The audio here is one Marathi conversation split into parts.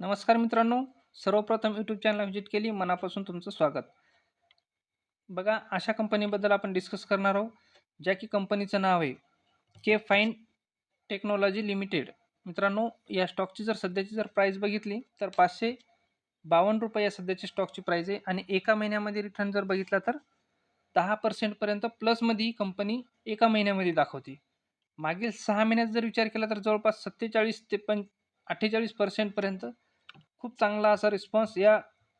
नमस्कार मित्रांनो सर्वप्रथम यूट्यूब चॅनल व्हिजिट केली मनापासून तुमचं स्वागत. बघा अशा कंपनीबद्दल आपण डिस्कस करणार आहोत ज्या की कंपनीचं नाव आहे के फाईन टेक्नॉलॉजी लिमिटेड. मित्रांनो या स्टॉकची जर सध्याची जर प्राईस बघितली तर पाचशे बावन्न रुपये या सध्याची स्टॉकची प्राईस आहे. आणि एका महिन्यामध्ये रिटर्न जर बघितला तर दहा पर्सेंटपर्यंत प्लसमध्ये ही कंपनी एका महिन्यामध्ये दाखवते. मागील सहा महिन्यात जर विचार केला तर जवळपास सत्तेचाळीस ते पण अठ्ठेचाळीस पर्सेंटपर्यंत खूप चांगला असा रिस्पॉन्स या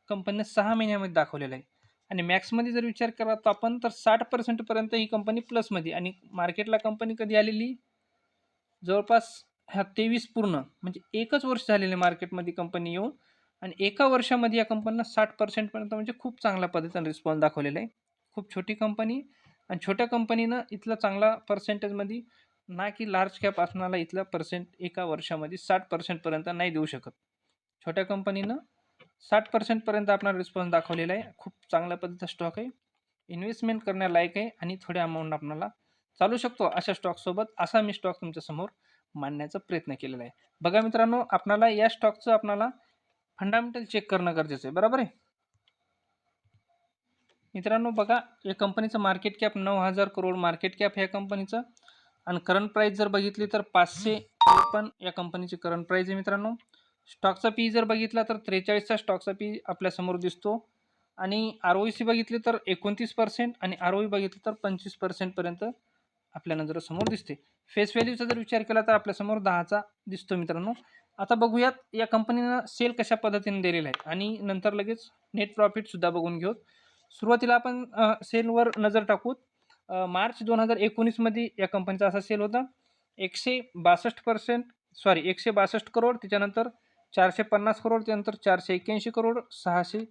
कंपनीने सहा महिन्यामध्ये दाखवलेला आहे. आणि मॅक्समध्ये जर विचार केला तर आपण तर साठ पर्सेंटपर्यंत ही कंपनी प्लसमध्ये आणि मार्केटला कंपनी कधी आलेली? जवळपास ह्या तेवीस पूर्ण म्हणजे एकच वर्ष झालेले मार्केटमध्ये कंपनी येऊन आणि एका वर्षामध्ये या कंपनीनं साठ पर्सेंटपर्यंत म्हणजे खूप चांगल्या पद्धतीने रिस्पॉन्स दाखवलेला आहे. खूप छोटी कंपनी आणि छोट्या कंपनीनं इथला चांगला पर्सेंटेजमध्ये ना की लार्ज कॅप असणारा इथला पर्सेंट एका वर्षामध्ये साठ पर्सेंटपर्यंत नाही देऊ शकत. छोट्या कंपनीनं साठ पर्सेंटपर्यंत आपला रिस्पॉन्स दाखवलेला आहे. खूप चांगल्या पद्धतीचा स्टॉक आहे. इन्व्हेस्टमेंट करण्यालायक आहे आणि थोड्या अमाऊंट आपल्याला चालू शकतो अशा स्टॉकसोबत असा मी स्टॉक तुमच्यासमोर मांडण्याचा प्रयत्न केलेला आहे. बघा मित्रांनो आपणाला या स्टॉकचं आपणाला फंडामेंटल चेक करणं गरजेचं आहे. बरोबर आहे? मित्रांनो बघा या कंपनीचं मार्केट कॅप नऊ हजार करोड मार्केट कॅप ह्या कंपनीचं आणि करंट प्राईस जर बघितली तर पाचशे पण या कंपनीची करंट प्राईस आहे मित्रांनो. स्टॉकचा पी जर बघितला तर त्रेचाळीसचा स्टॉकचा पी आपल्यासमोर दिसतो. आणि आर ओ सी बघितली तर एकोणतीस पर्सेंट आणि आर ओ बघितलं तर पंचवीस पर्सेंटपर्यंत आपल्या नजरासमोर दिसते. फेस व्हॅल्यूचा जर विचार केला तर आपल्यासमोर दहाचा दिसतो मित्रांनो. आता बघूयात या कंपनीनं सेल कशा पद्धतीने दिलेला आहे. आणि नंतर लगेच नेट प्रॉफिटसुद्धा बघून घेऊ सुरुवातीला आपण सेलवर नजर टाकूत. मार्च दोन हजार एकोणीसमध्ये या कंपनीचा असा सेल होता. एकशे बासष्ट पर्सेंट सॉरी एकशे बासष्ट करोड त्याच्यानंतर चारशे पन्नास करोड त्यानंतर चारशे एक्क्याऐंशी करोड सहाशे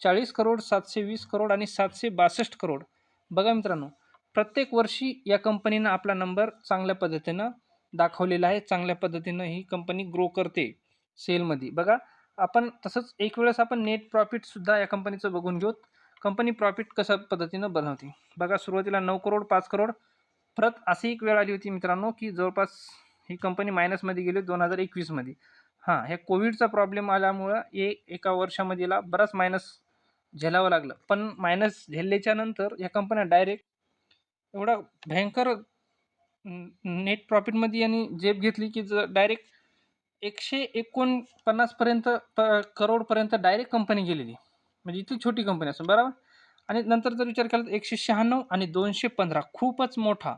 चाळीस करोड सातशे वीस करोड आणि सातशे बासष्ट करोड. बघा मित्रांनो प्रत्येक वर्षी या कंपनीनं आपला नंबर चांगल्या पद्धतीनं दाखवलेला आहे. चांगल्या पद्धतीनं ही कंपनी ग्रो करते सेलमध्ये. बघा आपण तसंच एक वेळेस आपण नेट प्रॉफिटसुद्धा या कंपनीचं बघून घेऊ. कंपनी प्रॉफिट कशा पद्धतीनं बनवते? बघा सुरुवातीला नऊ करोड पाच करोड. परत अशी एक वेळ आली होती मित्रांनो की जवळपास ही कंपनी मायनसमध्ये गेली दोन हजार एकवीसमध्ये. हां ह्या कोविडचा प्रॉब्लेम आल्यामुळं हे एका वर्षामध्येला बराच मायनस झेलावं लागलं. पण मायनस झेलल्याच्या नंतर या कंपन्या डायरेक्ट एवढा भयंकर नेट प्रॉफिटमध्ये यांनी जेब घेतली की ज डायरेक्ट एकशे एकोणपन्नासपर्यंत प करोडपर्यंत डायरेक्ट कंपनी गेलेली. म्हणजे इथली छोटी कंपनी असून बरोबर? आणि नंतर जर विचार केला तर एकशे शहाण्णव आणि दोनशे पंधरा खूपच मोठा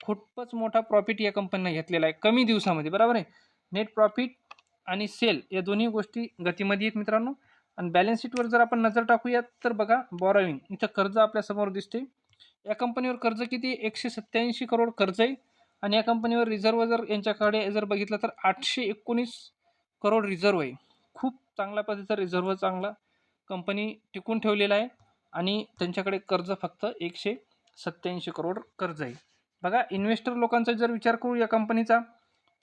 खूपच मोठा प्रॉफिट या कंपनीनं घेतलेला आहे. कमी दिवसामध्ये बरोबर आहे? नेट प्रॉफिट आणि सेल या दोन्ही गोष्टी गतीमध्ये आहेत मित्रांनो. आणि बॅलन्स शीटवर जर आपण नजर टाकूयात तर बघा बॉरोविंग इथं कर्ज आपल्यासमोर दिसते या कंपनीवर कर्ज किती? एकशे सत्त्याऐंशी करोड कर्ज आहे. आणि या कंपनीवर रिझर्व जर यांच्याकडे जर बघितलं तर आठशे एकोणीस करोड रिझर्व आहे. खूप चांगल्या पद्धतीचा रिझर्व चांगला कंपनी टिकून ठेवलेला आहे. आणि त्यांच्याकडे कर्ज फक्त एकशे सत्त्याऐंशी करोड कर्ज आहे. बघा इन्व्हेस्टर लोकांचा जर विचार करू या कंपनीचा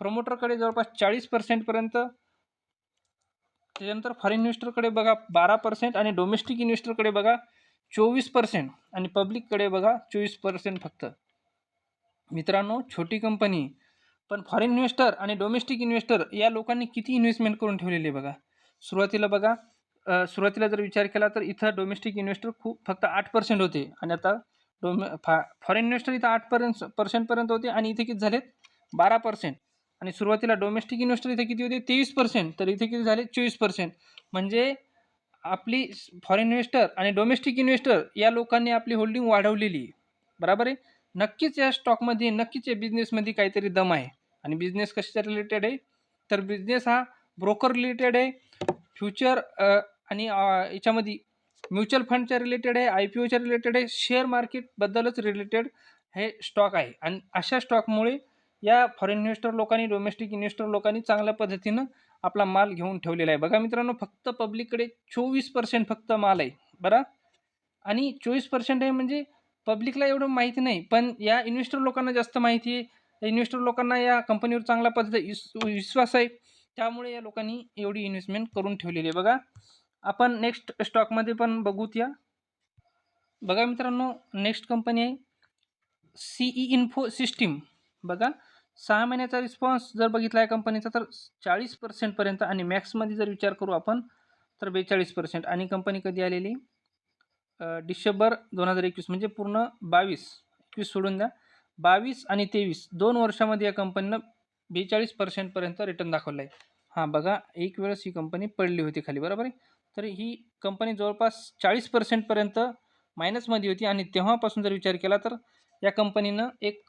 प्रमोटरकडे जवळपास चाळीस पर्सेंटपर्यंत त्याच्यानंतर फॉरेन इन्व्हेस्टरकडे बघा बारा पर्सेंट आणि डोमेस्टिक इन्व्हेस्टरकडे बघा चोवीस पर्सेंट आणि पब्लिककडे बघा चोवीस पर्सेंट फक्त. मित्रांनो छोटी कंपनी पण फॉरेन इन्व्हेस्टर आणि डोमेस्टिक इन्व्हेस्टर या लोकांनी किती इन्व्हेस्टमेंट करून ठेवलेली आहे बघा. सुरुवातीला बघा सुरुवातीला जर विचार केला तर इथं डोमेस्टिक इन्व्हेस्टर खूप फक्त आठ पर्सेंट होते. आणि आता डोमे फा फॉरेन इन्व्हेस्टर इथं आठ पर्यंत पर्सेंटपर्यंत होते आणि इथे किती झालेत? बारा पर्सेंट आणि सुरुवातीला डोमेस्टिक इन्व्हेस्टर इथे किती होते? तेवीस पर्सेंट तर इथे किती झाले? चोवीस पर्सेंट म्हणजे आपली फॉरेन इन्व्हेस्टर आणि डोमेस्टिक इन्व्हेस्टर या लोकांनी आपली होल्डिंग वाढवलेली आहे. बरोबर आहे? नक्कीच या स्टॉकमध्ये नक्कीच या बिझनेसमध्ये काहीतरी दम आहे. आणि बिझनेस कशाच्या रिलेटेड आहे? तर बिझनेस हा ब्रोकर रिलेटेड आहे फ्युचर आणि याच्यामध्ये म्युच्युअल फंडच्या रिलेटेड आहे आय पी ओच्या रिलेटेड आहे शेअर मार्केटबद्दलच रिलेटेड हे स्टॉक आहे. आणि अशा स्टॉकमुळे या फॉरेन इन्व्हेस्टर लोकांनी डोमेस्टिक इन्व्हेस्टर लोकांनी चांगल्या पद्धतीनं आपला माल घेऊन ठेवलेला आहे. बघा मित्रांनो फक्त पब्लिककडे चोवीस पर्सेंट फक्त माल आहे. बरं? आणि चोवीस पर्सेंट आहे म्हणजे पब्लिकला एवढं माहिती नाही. पण या इन्व्हेस्टर लोकांना जास्त माहिती आहे. इन्व्हेस्टर लोकांना या कंपनीवर चांगल्या पद्धती विश्वास आहे. त्यामुळे या लोकांनी एवढी इन्व्हेस्टमेंट करून ठेवलेली आहे. बघा आपण नेक्स्ट स्टॉकमध्ये पण बघूत या बघा मित्रांनो नेक्स्ट कंपनी आहे. सीई इन्फो सिस्टीम बघा सहा महिन्याचा रिस्पॉन्स जर बघितला आहे कंपनीचा तर चाळीस पर्सेंटपर्यंत आणि मॅक्समध्ये जर विचार करू आपण तर बेचाळीस पर्सेंट आणि कंपनी कधी आलेली? डिसेंबर दोन हजार एकवीस म्हणजे पूर्ण बावीस. एकवीस सोडून द्या. बावीस आणि तेवीस दोन वर्षामध्ये या कंपनीनं बेचाळीस पर्सेंटपर्यंत रिटर्न दाखवलं आहे हां बघा एक वेळेस ही कंपनी पडली होती खाली बरोबर आहे? तर ही कंपनी जवळपास चाळीस पर्सेंटपर्यंत मायनसमध्ये होती. आणि तेव्हापासून जर विचार केला तर या कंपनीनं एक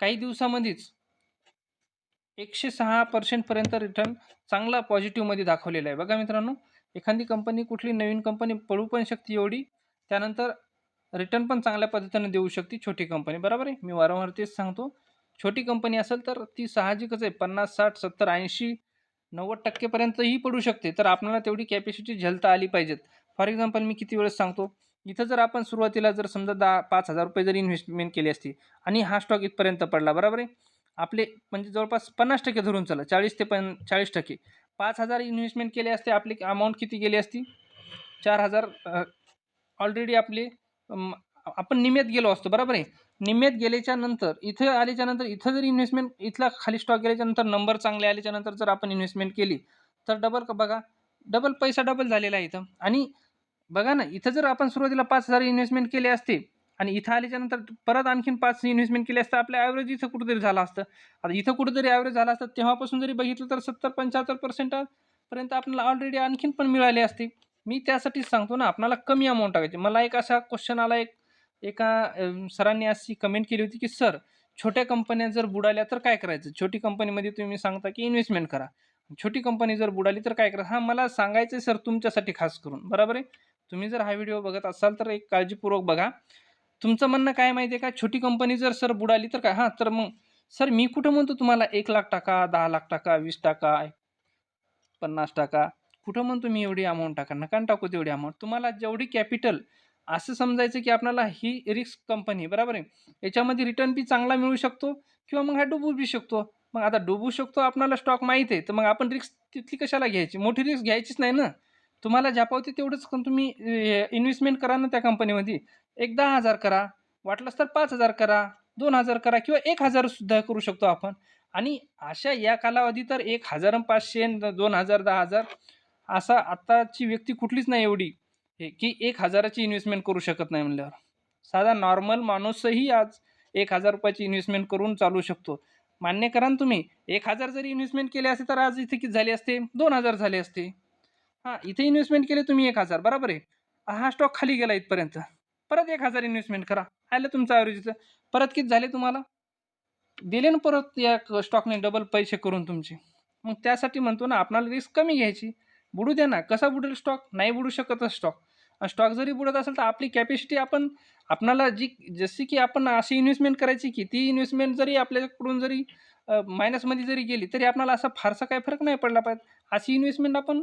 काही दिवसामध्येच एकशे सहा पर्सेंटपर्यंत रिटर्न चांगला पॉझिटिव्हमध्ये दाखवलेला आहे. बघा मित्रांनो एखादी कंपनी कुठली नवीन कंपनी पळू पण शकते एवढी त्यानंतर रिटर्न पण चांगल्या पद्धतीने देऊ शकते छोटी कंपनी बरोबर आहे? मी वारंवार तेच सांगतो. छोटी कंपनी असेल तर ती साहजिकच आहे. पन्नास साठ सत्तर ऐंशी नव्वद टक्केपर्यंतही पडू शकते. तर आपल्याला तेवढी कॅपॅसिटी झेलता आली पाहिजेत. फॉर एक्झाम्पल मी किती वेळेस सांगतो इथं जर आपण सुरुवातीला जर समजा दहा पाच हजार रुपये जरी इन्व्हेस्टमेंट केली असती आणि हा स्टॉक इथपर्यंत पडला बरोबर आहे? आपले म्हणजे जवळपास पन्नास टक्के धरून चला चाळीस ते पण चाळीस टक्के. पाच हजार इन्व्हेस्टमेंट केले असते आपली अमाऊंट किती गेली असती? चार हजार ऑलरेडी आपली आपण निम्यात गेलो असतो बरोबर आहे? निम्यात गेल्याच्यानंतर इथं आल्याच्यानंतर इथं जर इन्व्हेस्टमेंट इथला खाली स्टॉक गेल्याच्यानंतर नंबर चांगले आल्याच्यानंतर जर आपण इन्व्हेस्टमेंट केली तर डबल का बघा डबल पैसा डबल झालेला आहे इथं. आणि बघा ना इथं जर आपण सुरुवातीला पाच हजार इन्व्हेस्टमेंट केले असते आणि इथं आल्याच्यानंतर परत आणखीन पाच इन्व्हेस्टमेंट केली असतं आपल्या ॲव्हरेज इथं कुठेतरी झालं असतं. आता इथं कुठेतरी ॲव्हरेज झालं असतं तेव्हापासून जरी बघितलं तर सत्तर पंच्याहत्तर पर्सेंटपर्यंत आपल्याला ऑलरेडी आणखीन पण मिळाली असते. मी त्यासाठीच सांगतो ना आपल्याला कमी अमाऊंट टाकायची. मला एक असा क्वेश्चन आला एक एका सरांनी अशी कमेंट केली होती की सर छोट्या कंपन्या जर बुडाल्या तर काय करायचं? छोटी कंपनीमध्ये तुम्ही सांगता की इन्व्हेस्टमेंट करा. छोटी कंपनी जर बुडाली तर काय करायचं? हां मला सांगायचं आहे सर तुमच्यासाठी खास करून. बरोबर आहे? तुम्ही जर हा व्हिडिओ बघत असाल तर एक काळजीपूर्वक बघा. तुमचं म्हणणं काय माहिती आहे का? छोटी कंपनी जर सर बुडाली तर काय? हां तर मग सर मी कुठं म्हणतो तुम्हाला एक लाख टाका दहा लाख टाका वीस टाका पन्नास टाका? कुठं म्हणतो मी एवढी अमाऊंट टाका? नका टाकू तेवढी अमाऊंट तुम्हाला जेवढी कॅपिटल असं समजायचं की आपल्याला ही रिस्क कंपनी बरोबर आहे? याच्यामध्ये रिटर्न बी चांगला मिळू शकतो किंवा मग हा डुबू बी शकतो? मग आता डुबू शकतो आपल्याला स्टॉक माहीत आहे तर मग आपण रिस्क तिथली कशाला घ्यायची? मोठी रिस्क घ्यायचीच नाही ना? तुम्हाला ज्यापावते तेवढंच तुम्ही इन्व्हेस्टमेंट करा ना त्या कंपनीमध्ये एक दहा हजार करा. वाटलंच तर पाच हजार करा दोन हजार करा किंवा एक हजारसुद्धा करू शकतो आपण. आणि अशा या कालावधी तर एक हजार पाचशे दोन हजार दहा हजार असा आत्ताची व्यक्ती कुठलीच नाही एवढी हे की एक हजाराची इन्व्हेस्टमेंट करू शकत नाही म्हणल्यावर. साधा नॉर्मल माणूसही आज एक हजार रुपयाची इन्व्हेस्टमेंट करून चालू शकतो. मान्य करा ना तुम्ही एक हजार जरी इन्व्हेस्टमेंट केले असते तर आज इथे किती झाले असते? दोन हजार झाले असते. हां इथे इन्व्हेस्टमेंट केले तुम्ही एक हजार बरोबर आहे. हा स्टॉक खाली गेला इथपर्यंत. परत एक हजार इन्व्हेस्टमेंट करा. आलं तुमचं ॲव्हरेजचं परत किती झाले तुम्हाला? दिले ना परत या स्टॉकने डबल पैसे करून तुमचे. मग त्यासाठी म्हणतो ना आपणाला रिस्क कमी घ्यायची. बुडू द्या ना. कसा बुडेल स्टॉक नाही बुडू शकतच स्टॉक स्टॉक जरी बुडत असेल तर आपली कॅपॅसिटी आपण आपणाला जी जशी की आपण अशी इन्व्हेस्टमेंट करायची की ती इन्व्हेस्टमेंट जरी आपल्याकडून जरी मायनसमध्ये जरी गेली तरी आपणाला असा फारसा काही फरक नाही पडला पाहिजे. अशी इन्व्हेस्टमेंट आपण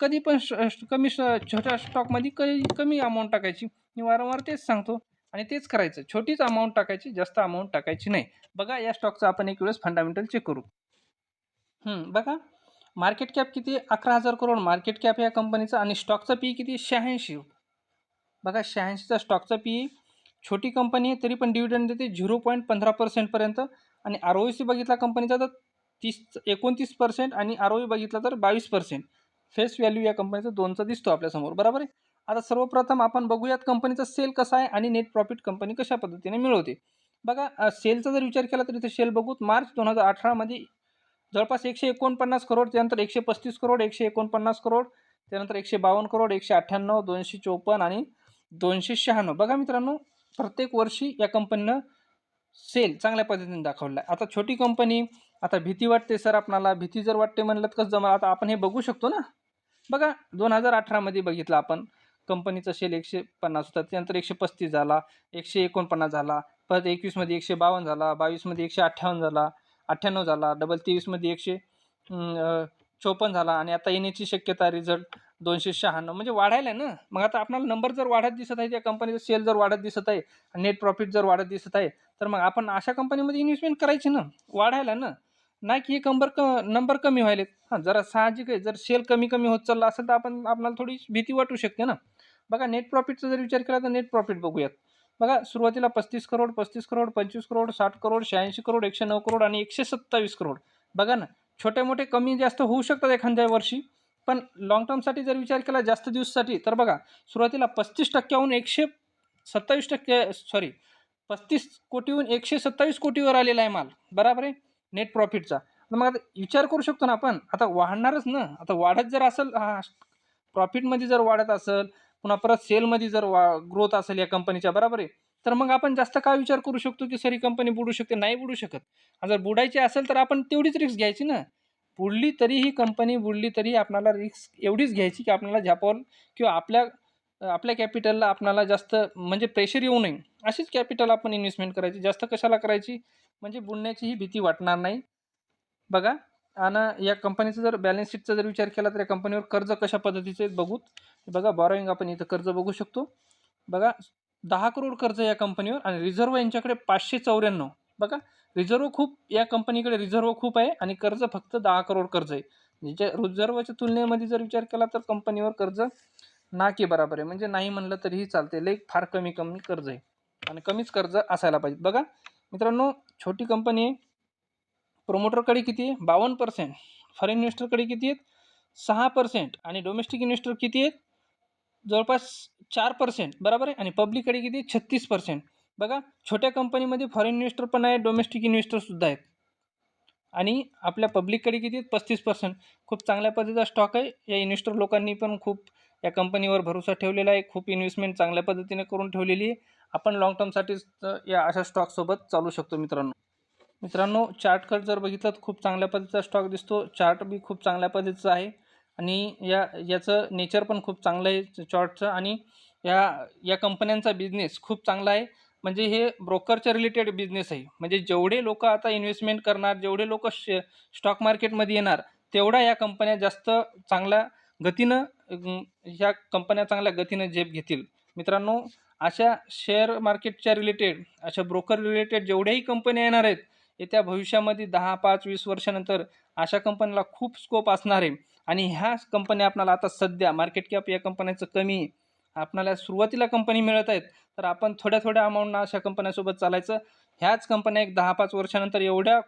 कधी पण श- कमी श- छोट्या स्टॉकमध्ये कधी कमी अमाऊंट टाकायची. मी वारंवार तेच सांगतो आणि तेच करायचं. छोटीच अमाऊंट टाकायची जास्त अमाऊंट टाकायची नाही. बघा या स्टॉकचं आपण एक वेळेस फंडामेंटल चेक करू. बघा. मार्केट कॅप किती? अकरा हजार करोड. मार्केट कॅप या कंपनीचा आणि स्टॉकचा पी किती? शहाऐंशी. बघा शहाऐंशीचा स्टॉकचा पी छोटी कंपनी आहे तरी पण डिव्हिडंड देते झिरो पॉईंट पंधरा पर्सेंटपर्यंत आणि आर ओ सी बघितला कंपनीचा तर तीस एकोणतीस पर्सेंट आणि आर ओ बघितला तर बावीस पर्सेंट फेस व्हॅल्यू या कंपनीचा दोनचा दिसतो आपल्यासमोर. बरोबर आहे? आता सर्वप्रथम आपण बघूयात कंपनीचा सेल कसा आहे आणि नेट प्रॉफिट कंपनी कशा पद्धतीने मिळवते. बघा सेलचा जर विचार केला तर इथे सेल बघूत मार्च दोन हजार अठरामध्ये जवळपास एकशे एकोणपन्नास करोड त्यानंतर एकशे पस्तीस करोड एकशे एकोणपन्नास करोड त्यानंतर एकशे बावन्न करोड एकशे अठ्ठ्याण्णव दोनशे चोपन्न आणि दोनशे शहाण्णव. बघा मित्रांनो प्रत्येक वर्षी या कंपनीनं सेल चांगल्या पद्धतीने दाखवला आहे. आता छोटी कंपनी आता भीती वाटते सर आपणाला. भीती जर वाटते म्हणलं तर कसं जमा आता आपण हे बघू शकतो ना? बघा दोन हजार अठरामध्ये बघितलं आपण. कंपनीचा सेल एकशे पन्नास होता. त्यानंतर एकशे पस्तीस झाला एकशे एकोणपन्नास झाला. परत एकवीसमध्ये एकशे बावन्न झाला बावीसमध्ये एकशे अठ्ठावन्न झाला अठ्ठ्याण्णव झाला डबल तेवीसमध्ये एकशे चोपन्न झाला. आणि आता येण्याची शक्यता रिझल्ट दोनशे शहाण्णव. म्हणजे वाढायला आहे ना? मग आता आपल्याला नंबर जर वाढत दिसत आहे त्या कंपनीचा सेल जर वाढत दिसत आहे नेट प्रॉफिट जर वाढत दिसत आहे तर मग आपण अशा कंपनीमध्ये इन्व्हेस्टमेंट करायची ना? वाढायला ना? नाही की हे कंबर क नंबर कमी व्हायलेत. हां जरा साहजिक आहे. जर सेल कमी कमी होत चालला असेल तर आपण आपल्याला थोडी भीती वाटू शकते ना. बघा नेट प्रॉफिटचा जर विचार केला तर नेट प्रॉफिट बघूयात. बघा सुरुवातीला पस्तीस करोड पस्तीस करोड पंचवीस करोड साठ करोड शहाऐंशी करोड एकशे नऊ करोड आणि एकशे सत्तावीस करोड. बघा ना छोटे मोठे कमी जास्त होऊ शकतात एखाद्या वर्षी. पण लाँग टर्मसाठी जर विचार केला जास्त दिवसासाठी तर बघा सुरुवातीला पस्तीस टक्क्याहून एकशे सत्तावीस टक्के सॉरी पस्तीस कोटीहून एकशे सत्तावीस कोटीवर आलेला आहे माल. बरोबर आहे? नेट प्रॉफिटचा तर मग आता विचार करू शकतो ना आपण. आता वाढणारच ना. आता वाढत जर असेल हा प्रॉफिटमध्ये जर वाढत असेल पुन्हा परत सेलमध्ये जर वा ग्रोथ असेल या कंपनीच्या बरोबर आहे? तर मग आपण जास्त काय विचार करू शकतो की सर ही कंपनी बुडू शकते नाही बुडू शकत? जर बुडायची असेल तर आपण तेवढीच रिस्क घ्यायची ना. बुडली तरी ही कंपनी बुडली तरी आपल्याला रिस्क एवढीच घ्यायची की आपल्याला झ्यापावर किंवा आपल्या आपल्या कॅपिटलला आपल्याला जास्त म्हणजे प्रेशर येऊ नये. अशीच कॅपिटल आपण इन्व्हेस्टमेंट करायची. जास्त कशाला करायची? म्हणजे बुडण्याचीही भीती वाटणार नाही. बघा आणि या कंपनीचं जर बॅलन्स शीटचा जर विचार केला तर या कंपनीवर कर्ज कशा पद्धतीचे आहेत बघूत बघा बॉरोईंग आपण इथं कर्ज बघू शकतो. बघा दहा करोड कर्ज या कंपनीवर आणि रिझर्व यांच्याकडे पाचशे चौऱ्याण्णव. बघा रिझर्व खूप या कंपनीकडे रिझर्व खूप आहे आणि कर्ज फक्त दहा करोड कर्ज आहे. म्हणजे रिझर्वच्या तुलनेमध्ये जर विचार केला तर कंपनीवर कर्ज ना की बराबर आहे. म्हणजे नाही म्हणलं तरीही चालते लई फार कमी कमी कर्ज आहे. आणि कमीच कर्ज असायला पाहिजे. बघा मित्रांनो छोटी कंपनी आहे. प्रोमोटरकडे किती आहे? बावन्न पर्सेंट फॉरेन इन्व्हेस्टरकडे किती आहेत? सहा पर्सेंट आणि डोमेस्टिक इन्व्हेस्टर किती आहेत? जवळपास चार पर्सेंट बरोबर आहे? आणि पब्लिककडे किती आहे? छत्तीस पर्सेंट बघा छोट्या कंपनीमध्ये फॉरेन इन्व्हेस्टर पण आहे डोमेस्टिक इन्व्हेस्टरसुद्धा आहेत. आणि आपल्या पब्लिककडे किती आहेत? पस्तीस पर्सेंट खूप चांगल्या पद्धतीचा स्टॉक आहे. या इन्व्हेस्टर लोकांनी पण खूप या कंपनीवर भरोसा ठेवलेला आहे. खूप इन्व्हेस्टमेंट चांगल्या पद्धतीने करून ठेवलेली आहे. आपण लाँग टर्मसाठीच या अशा स्टॉकसोबत चालू शकतो मित्रांनो. मित्रांनो चार्टकट जर बघितलं तर खूप चांगल्या पद्धतीचा स्टॉक दिसतो. चार्ट बी खूप चांगल्या पद्धतीचा आहे. आणि या याचं नेचर पण खूप चांगलं आहे चार्टचं आणि या या कंपन्यांचा बिझनेस खूप चांगला आहे. म्हणजे हे ब्रोकरच्या रिलेटेड बिझनेस आहे. म्हणजे जेवढे लोक आता इन्व्हेस्टमेंट करणार जेवढे लोक शे स्टॉक मार्केटमध्ये येणार तेवढा या कंपन्या जास्त चांगल्या गतीनं ह्या कंपन्या चांगल्या गतीनं झेप घेतील. मित्रांनो अशा शेअर मार्केटच्या रिलेटेड अशा ब्रोकर रिलेटेड जेवढ्याही कंपन्या येणार आहेत येत्या भविष्यामध्ये दहा पाच वीस वर्षानंतर अशा कंपन्याला खूप स्कोप असणार आहे. आणि ह्या कंपन्या आपल्याला आता सध्या मार्केट कॅप या कंपन्याचं कमी आपणाला आपल्याला सुरुवातीला कंपनी मिळत आहेत तर आपण थोड्या थोड्या अमाऊंटनं अशा कंपन्यासोबत चालायचं. ह्याच कंपन्या एक दहा पाच वर्षानंतर एवढ्या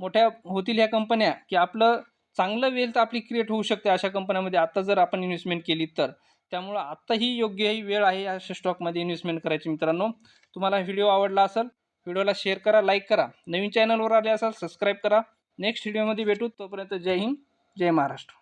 मोठ्या होतील ह्या कंपन्या की आपलं चांगलं वेल्थ आपली क्रिएट होऊ शकते अशा कंपन्यामध्ये आता जर आपण इन्व्हेस्टमेंट केली तर. त्यामुळं आत्ताही योग्य ही वेळ आहे अशा स्टॉकमध्ये इन्व्हेस्टमेंट करायची मित्रांनो. तुम्हाला व्हिडिओ आवडला असेल व्हिडिओला शेअर करा लाईक करा. नवीन चॅनलवर आले असाल सबस्क्राईब करा. नेक्स्ट व्हिडिओमध्ये भेटू. तोपर्यंत जय हिंद जय महाराष्ट्र.